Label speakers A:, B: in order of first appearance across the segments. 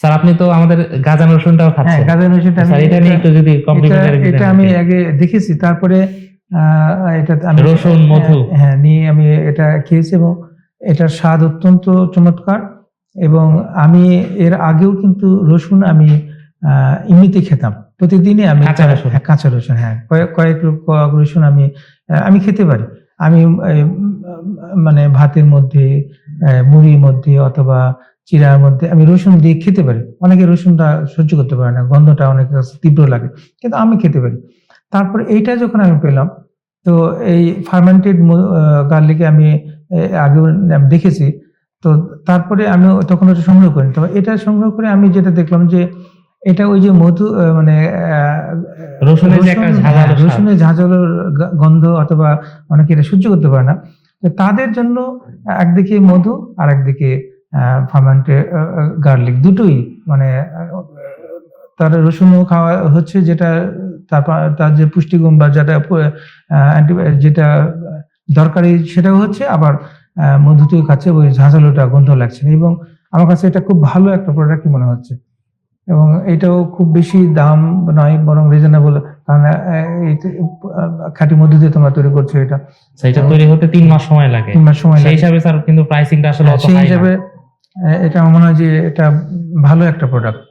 A: Sir আপনি তো আমাদের গাজান রসুনটাও
B: হ্যাঁ
A: খাচ্ছেন।
B: রসুনটা
A: স্যার এটা নিয়ে একটু যদি কমপ্লিমেন্টারি
B: এটা আমি আগে দেখেছি তারপরে এটা আমি
A: রসুন, মধু।
B: হ্যাঁ, হ্যাঁ নিয়ে আমি এটা খেয়েছি এবং এটার স্বাদ অত্যন্ত চমৎকার এবং আমি এর আগেও কিন্তু রসুন আমি এমনিতে খেতাম। প্রতিদিনই আমি
A: কাঁচা রসুন।
B: হ্যাঁ, কাঁচা রসুন হ্যাঁ। কয়েক কয়েক রসুন আমি আমি খেতে পারি। আমি মানে ভাতের মধ্যে মুড়ির মধ্যে অথবা চিরার মধ্যে আমি রসুন দিয়ে খেতে পারি। অনেকে রসুনটা সহ্য করতে পারে না গন্ধটা অনেক তীব্র লাগে কিন্তু আমি খেতে পারি। তারপর এইটা যখন আমি পেলাম তো এই ফার্মেন্টেড গার্লিকে আমি আগে দেখেছি তো তারপরে আমি তখন ওটা সংগ্রহ করি তবে এটা সংগ্রহ করে আমি যেটা দেখলাম যে এটা ওই যে মধু মানে
A: রসুনের ঝাঁঝালো
B: হ্যাঁ। রসুনের ঝাঁঝালোর গন্ধ অথবা অনেকে এটা সহ্য করতে পারে না। তাদের জন্য একদিকে মধু আর একদিকে ফার্মেন্টেড গার্লিক দুটোই মানে তার রসুনও খাওয়া হচ্ছে যেটা তারপর তার যে পুষ্টিগুণ বা যেটা যেটা দরকারি সেটাও হচ্ছে আবার মধুতেও খাচ্ছে ওই ঝাঁঝালোটা গন্ধ লাগছে না এবং আমার কাছে এটা খুব ভালো একটা প্রোডাক্ট মনে হচ্ছে এবং এটাও খুব বেশি দাম নয় বরং রিজনেবল কারণ খাঁটি মধু দিয়ে তোমরা তৈরি করছ এটা।
A: স্যার, এটা তৈরি হতে তিন মাস সময় লাগে।
B: তিন মাস সময়
A: সেই
B: লাগে।
A: হিসাবে স্যার কিন্তু প্রাইসিংটা আসলে
B: হ্যাঁ, সেই হিসাবে এটা আমার মনে হয় যে এটা ভালো একটা প্রোডাক্ট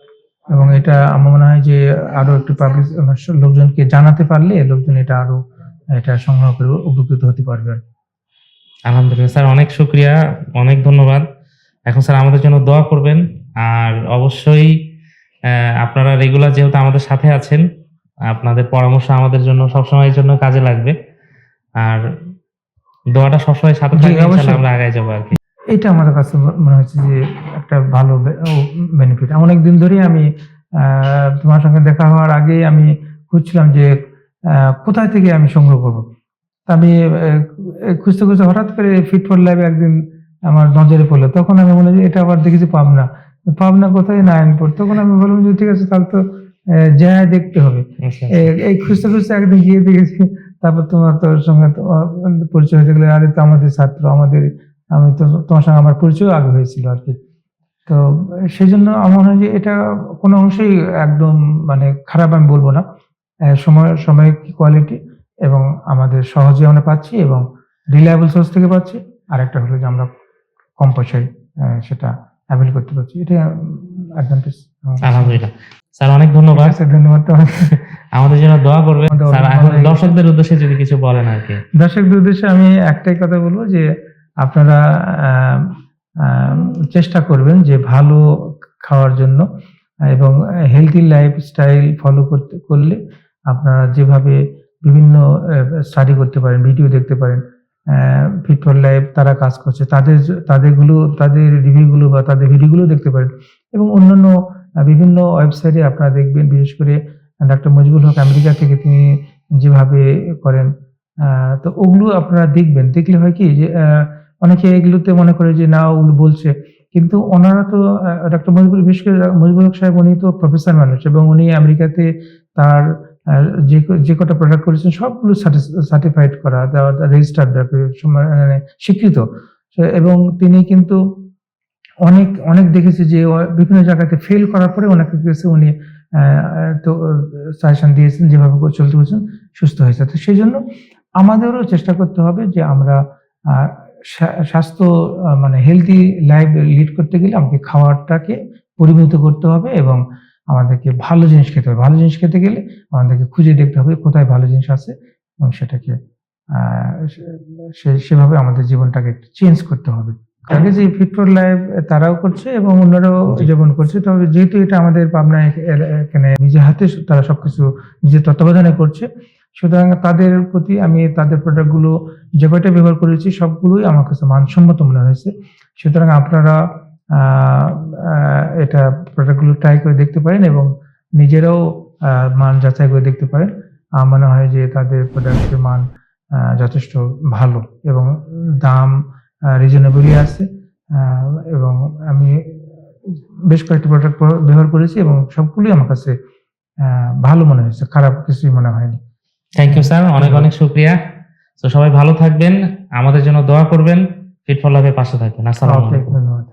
B: এবং এটা আমার মনে হয় যে আরও একটু পাবলিক লোকজনকে জানাতে পারলে লোকজন এটা আরও এটা সংগ্রহ করে উপকৃত হতে পারবে
A: আলহামদুলিল্লাহ স্যার অনেক শুক্রিয়া অনেক ধন্যবাদ। এখন স্যার আমাদের জন্য দোয়া করবেন। আর অবশ্যই আপনারা রেগুলার যেহেতু আমাদের সাথে আছেন আপনাদের পরামর্শ আমাদের জন্য সবসময়ের জন্য কাজে লাগবে। আর দোয়াটা সবসময় সাথে থাকবে। আমরা আগায় যাব আর কি।
B: এটা আমার কাছে মনে হচ্ছে যে একটা ভালো বেনিফিট অনেক দিন ধরেই আমি তোমার সঙ্গে দেখা হওয়ার আগেই আমি খুঁজছিলাম যে কোথায় থেকে আমি সংগ্রহ করব। তা আমি খুঁজতে খুঁজতে হঠাৎ করে ফিট ফর লাইভে একদিন আমার নজরে পড়ল। তখন আমি মনে হয় এটা আবার দেখেছি পাবনা। পাবনা কোথায়? নারায়ণপুর। তখন আমি বললাম যে ঠিক আছে তাহলে তো যায় দেখতে হবে।
A: আচ্ছা,
B: এই খুঁজতে খুঁজতে একদিন গিয়ে দেখেছি তারপর তোমার তোর সঙ্গে তো, পরিচয় হয়ে গেলে আরে তো আমাদের ছাত্র আমাদের আমি তো তোমার সঙ্গে আমার পরিচয় আগে হয়েছিল আর কি। তো সেই জন্য আমার মনে হয় যে এটা কোনো অংশেই একদম মানে খারাপ আমি বলব না। সময় সময় কোয়ালিটি এবং আমাদের সহজে আমরা পাচ্ছি এবং রিলায়েবল সোর্স থেকে পাচ্ছি। আর একটা হলো যে আমরা কম পয়সায় সেটা অ্যাভেল করতে পারছি। এটা অ্যাডভান্টেজ
A: আলহামদুলিল্লাহ। স্যার অনেক ধন্যবাদ।
B: স্যার ধন্যবাদ তোমাকে।
A: আমাদের জন্য দোয়া করবেন। স্যার
B: লেগেছে।
A: দর্শকদের উদ্দেশ্যে যদি কিছু বলেন আর কি।
B: দর্শকদের উদ্দেশ্যে আমি একটাই কথা বলব যে আপনারা চেষ্টা করবেন যে ভালো খাওয়ার জন্য এবং হেলদি লাইফস্টাইল ফলো করতে, করলে আপনারা যেভাবে বিভিন্ন স্টাডি করতে পারেন ভিডিও দেখতে পারেন ফিট ফর লাইফ তারা কাজ করছে, তাদের তাদেরগুলো, তাদের রিভিউগুলো বা তাদের ভিডিওগুলো দেখতে পারেন এবং অন্যান্য বিভিন্ন ওয়েবসাইটে আপনারা দেখবেন, বিশেষ করে ডাক্তার মজিবুল হক আমেরিকা থেকে তিনি যেভাবে করেন তো ওগুলো আপনারা দেখবেন। দেখলে হয় কি যে অনেকে এগুলোতে মনে করে যে, না ওগুলো বলছে। কিন্তু ওনারা তো ডক্টর মজিবুল বিশেষ করে মজিবুল সাহেব, উনি তো প্রফেসর মানুষ এবং উনি আমেরিকাতে তার যে যে কটা প্রোডাক্ট করেছেন, সবগুলো সার্টিফাইড করা রেজিস্টার্ড মানে স্বীকৃত। এবং তিনি কিন্তু অনেক অনেক দেখেছি যে বিভিন্ন জায়গাতে ফেল করার পরে ওনাকে কাছে উনি তো সাজেশন দিয়েছেন যেভাবে চলতে বলছেন, সুস্থ হয়েছে। তো সেই জন্য আমাদেরও চেষ্টা করতে হবে যে আমরা স্বাস্থ্য মানে হেলদি লাইফ লিড করতে গেলে আমাকে খাওয়ারটাকে পরিমিত করতে হবে এবং আমাদেরকে ভালো জিনিস খেতে হবে। ভালো জিনিস খেতে গেলে আমাদেরকে খুঁজে দেখতে হবে কোথায় ভালো জিনিস আছে এবং সেটাকে সেভাবে আমাদের জীবনটাকে একটু চেঞ্জ করতে হবে। আগে যে ফিট ফর লাইফ তারাও করছে এবং অন্যরাও
A: জি।
B: যেমন করছে। তবে যেহেতু এটা আমাদের পাবনায় এখানে নিজে হাতে তারা সবকিছু নিজের তত্ত্বাবধানে করছে সুতরাং তাদের প্রতি আমি তাদের প্রোডাক্টগুলো যে কয়টা ব্যবহার করেছি সবগুলোই আমার কাছে মানসম্মত মনে হয়েছে। সুতরাং আপনারা এটা প্রোডাক্টগুলো ট্রাই করে দেখতে পারেন এবং নিজেরাও মান যাচাই করে দেখতে পারেন। আমার মনে হয় যে তাদের প্রোডাক্টের মান যথেষ্ট ভালো এবং দাম রিজনেবলই আছে। এবং আমি বেশ কয়েকটি প্রোডাক্ট ব্যবহার করেছি এবং সবগুলোই আমার কাছে ভালো মনে হয়েছে। খারাপ কিছুই মনে হয়নি।
A: থ্যাংক ইউ স্যার অনেক অনেক শুক্রিয়া। তো সবাই ভালো থাকবেন আমাদের জন্য দোয়া করবেন। ফিট ফর লাইফের পাশে থাকবেন। আসসালামু আলাইকুম।
B: ধন্যবাদ।